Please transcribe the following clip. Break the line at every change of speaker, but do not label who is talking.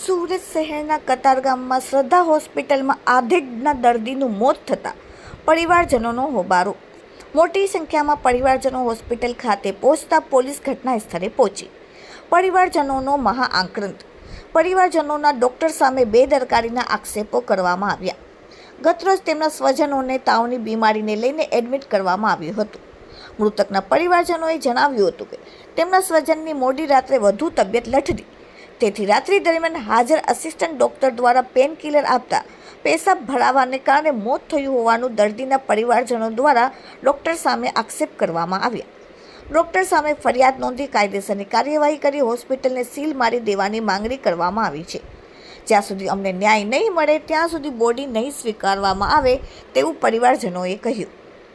સુરત શહેરના કતારગામમાં શ્રદ્ધા હોસ્પિટલમાં આધેડના દર્દીનું મોત થતાં પરિવારજનોનો હોબારો. મોટી સંખ્યામાં પરિવારજનો હોસ્પિટલ ખાતે પહોંચતા પોલીસ ઘટના સ્થળે પહોંચી. પરિવારજનોનો મહાઆક્રંત પરિવારજનોના ડૉક્ટર સામે બેદરકારીના આક્ષેપો કરવામાં આવ્યા. ગતરોજ તેમના સ્વજનોને તાવની બીમારીને લઈને એડમિટ કરવામાં આવ્યું હતું. મૃતકના પરિવારજનોએ જણાવ્યું હતું કે તેમના સ્વજનની મોડી રાત્રે વધુ તબિયત લથડી તેથી રાત્રિ દરમિયાન હાજર આસિસ્ટન્ટ ડોક્ટર દ્વારા પેનકિલર આપતા પેશાબ ભરાવાને કારણે મોત થયું હોવાનું દર્દીના પરિવારજનો દ્વારા ડોક્ટર સામે આક્ષેપ કરવામાં આવ્યા. ડોક્ટર સામે ફરિયાદ નોંધી કાયદેસરની કાર્યવાહી કરી હોસ્પિટલને સીલ મારી દેવાની માંગણી કરવામાં આવી છે. જ્યાં સુધી અમને ન્યાય નહીં મળે, ત્યાં સુધી બોડી નહીં સ્વીકારવામાં આવે તેવું પરિવારજનોએ કહ્યું.